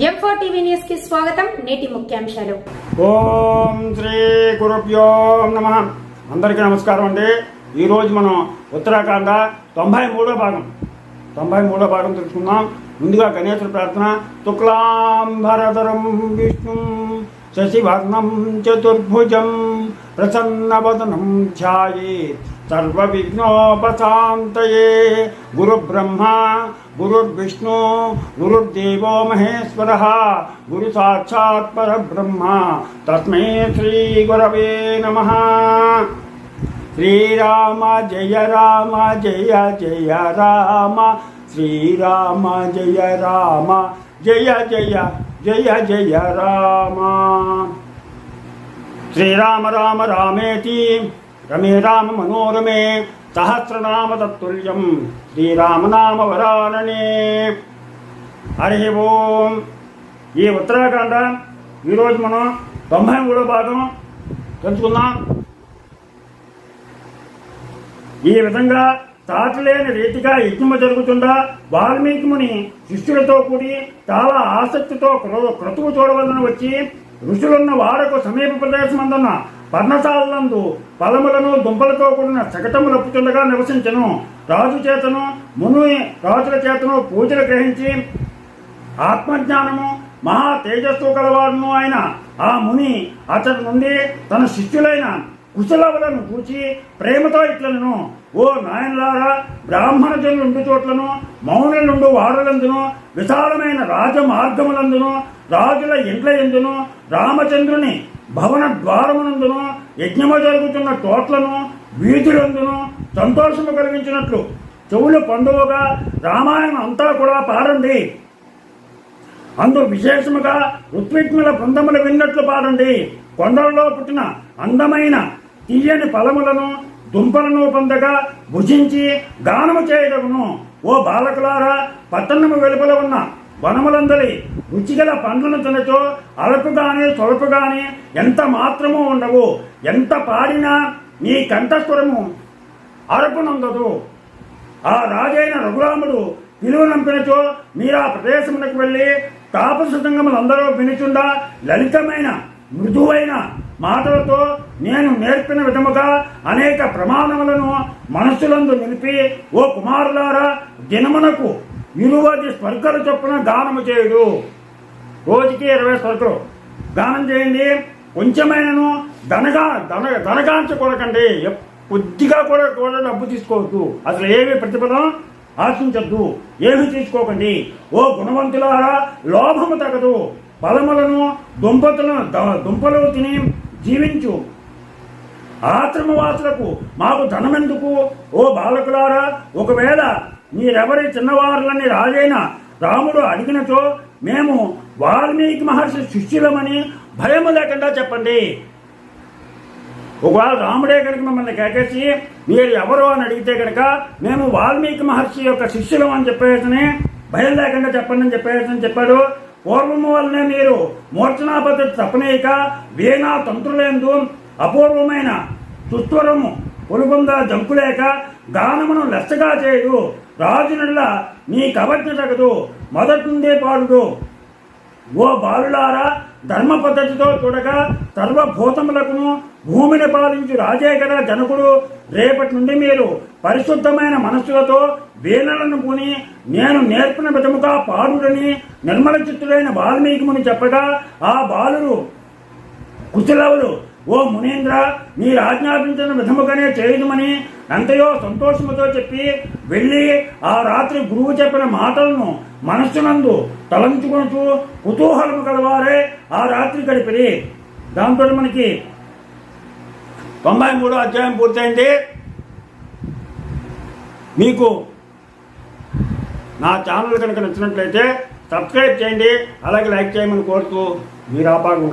ఎంఫో కి స్వాగతం. నేటి ముఖ్యాంశాలు. ఓం శ్రీ గురుభ్యో నమ. అందరికీ నమస్కారం అండి. ఈరోజు మనం ఉత్తరాఖండ తొంభై మూడో భాగం. తొంభై మూడో భాగం తెలుసుకుందాం. ముందుగా గణేశ్వర ప్రార్థన. శుక్లాంబరధరం విష్ణు శశివర్ణం చతుర్భుజం ప్రసన్నవదనం ఛాయేత్ सर्विघ्नोपात गुरुब्रह्मा, गुरुर्विष्णु, गुरुर्देव महेश्वर गुरुर्देवो महेश्वरः गुरुसाक्षात् परब्रह्मा तस्मै श्रीगुरवे नमः। श्रीराम जय राम, जय जय राम। श्रीराम जय राम, जय जय जय जय राम। श्री राम राम, रामेति। రమే రామ మనోరమే సహస్రనామ తత్తుల్యం శ్రీరామనామ వరాననే హరి ఓం ఈ ఉత్తరాఖండ ఈరోజు మనం తొంభై మూడో భాగం తెలుసుకుందాం. ఈ విధంగా తాటలేని రీతిగా యజ్ఞము జరుగుతుందా వాల్మీకి ముని శిష్యులతో కూడి చాలా ఆసక్తితో క్రతువు చూడవలన వచ్చి ఋషులున్న వారకు సమీప ప్రదేశం ప్రదేశమందున్న పర్ణశాలందు ఫలములను దుంపలతో కూడిన శకటములప్పుతుండగా నివసించను. రాజు చేతను ముని రాజుల చేతను పూజలు గ్రహించి ఆత్మజ్ఞానము మహా తేజస్సు కలవాడును ఆయన ఆ ముని అతడి నుండి తన శిష్యులైన కుశలవలను కూర్చి ప్రేమతో ఇట్లను ఓ నాయనలారా బ్రాహ్మణ జనులుండు చోట్లను మౌనులుండు వాడలందును విశాలమైన రాజమార్గములందును రాజుల ఇండ్ల ఎందును రామచంద్రుని భవన ద్వారమునందును యజ్ఞము జరుగుతున్న చోట్లను వీధులందును సంతోషము కలిగించినట్లు చెవులు పండుగగా రామాయణం అంతా కూడా పాడండి. అందు విశేషముగా ఋత్విజ్ఞుల బృందములు విన్నట్లు పాడండి. కొండలలో పుట్టిన అందమైన తీయని ఫలములను దుంపలను పొందగా భుజించి గానము చేయదగును. ఓ బాలకులారా పట్టణము వెలుపల ఉన్న వనములందరి రుచిగల పండ్లను తినచో అలపుగానే గాని ఎంత మాత్రము ఉండవు. ఎంత పాడినా నీ కంఠస్వరము అరపునందదు ఆ రాజైన రఘురాముడు పిలువనంపినచో మీరు ఆ ప్రదేశమునకు వెళ్ళి తాపస సంగములందరూ వినుచుండా లలితమైన మృదువైన మాటలతో నేను నేర్పిన విధముగా అనేక ప్రమాణములను మనస్సులందు నిలిపి ఓ కుమారులారా దినమునకు ఇరువది స్వర్గల చొప్పున గానము చేయుడు రోజుకి ఇరవై స్వర్గలు. గానం చేయండి. కొంచెమైనను ధనగా ధన ధనగాంచకూడకండి ఎప్- కొద్దిగా కూడా కూడా డబ్బు తీసుకోవద్దు. అసలు ఏమి ప్రతిఫలం ఆశించద్దు. ఏమి తీసుకోకండి. ఓ గుణవంతులారా లోభము తగదు. ఫలములను దుంపతులను దుంపలు తిని జీవించు. ఆశ్రమవాసులకు మాకు ధనమెందుకు? ఓ బాలకులారా ఒకవేళ మీరెవరి చిన్నవారులని రాజైన రాముడు అడిగినచో మేము వాల్మీకి మహర్షి శిష్యులమని భయము లేకుండా చెప్పండి. ఒకవేళ రాముడే కనుక మిమ్మల్ని కేకేసి మీరు ఎవరు అని అడిగితే కనుక మేము వాల్మీకి మహర్షి యొక్క శిష్యులం అని చెప్పేసి భయం లేకుండా చెప్పండి అని చెప్పేసి చెప్పాడు. పూర్వము వల్లనే మీరు మూర్ఛనా పద్ధతి తప్పనేయక వీణా తంత్రులేందు అపూర్వమైన సుస్వరము పొలుగుందా జంపులేక గానమును లెచ్చగా చేయు రాజునల్ల నీ కవచ తగదు మొదటి పాడుడు ఓ బాలులారా ధర్మ పద్ధతితో చూడగా సర్వభూతములకును భూమిని పాలించు రాజే కదా జనకుడు. రేపటి నుండి మీరు పరిశుద్ధమైన మనస్సులతో వీణలను కొని నేను నేర్పిన విధముగా పాడుడని నిర్మల చిత్తుడైన వాల్మీకిముని చెప్పగా ఆ బాలుడు కుశలవులు ఓ మునీంద్ర మీరు ఆజ్ఞాపించిన విధముగానే చేయదుమని ఎంతయో సంతోషముతో చెప్పి వెళ్ళి ఆ రాత్రి గురువు చెప్పిన మాటలను మనస్సునందు తలంచుకుంటూ కుతూహలము కలవారే ఆ రాత్రి గడిపిరి. దాంతో మనకి తొంభై మూడో అధ్యాయం పూర్తయింది. మీకు నా ఛానల్ కనుక నచ్చినట్లయితే సబ్స్క్రైబ్ చేయండి అలాగే లైక్ చేయమని కోరుతూ మీరు ఆపాగా